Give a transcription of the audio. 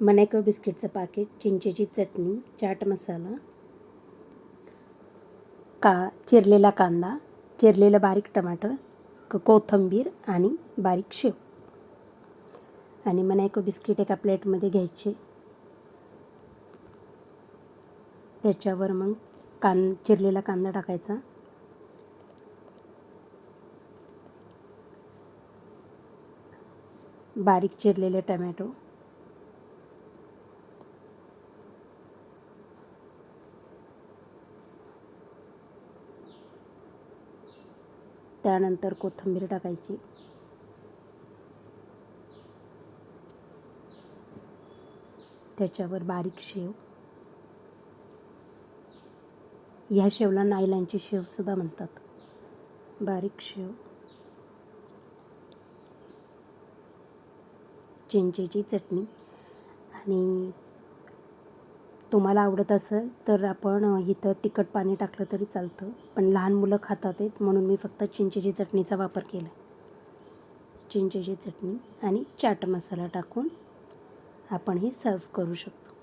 मनायको बिस्किटचं पाकिट चिंचेची चटणी चाट मसाला का चिरलेला कांदा चिरलेलं बारीक टमाटर क- कोथिंबीर आणि बारीक शेव. आणि मनायको बिस्किट एका प्लेटमध्ये घ्यायचे. त्याच्यावर मग कां चिरलेला कांदा टाकायचा. बारीक चिरलेले टमॅटो. त्यानंतर कोथिंबीर टाकायची. त्याच्यावर बारीक शेव. ह्या शेवला नायलांची शेवसुद्धा म्हणतात. बारीक शेव. चिंचेची चटणी. आणि तुम्हाला आवडत असेल तर आपण इथं तिखट पाणी टाकलं तरी चालतं. पण लहान मुलं खातात आहेत म्हणून मी फक्त चिंचेची चटणीचा वापर केला चिंचेची चटणी आणि चाट मसाला टाकून आपण हे सर्व करू शकतो.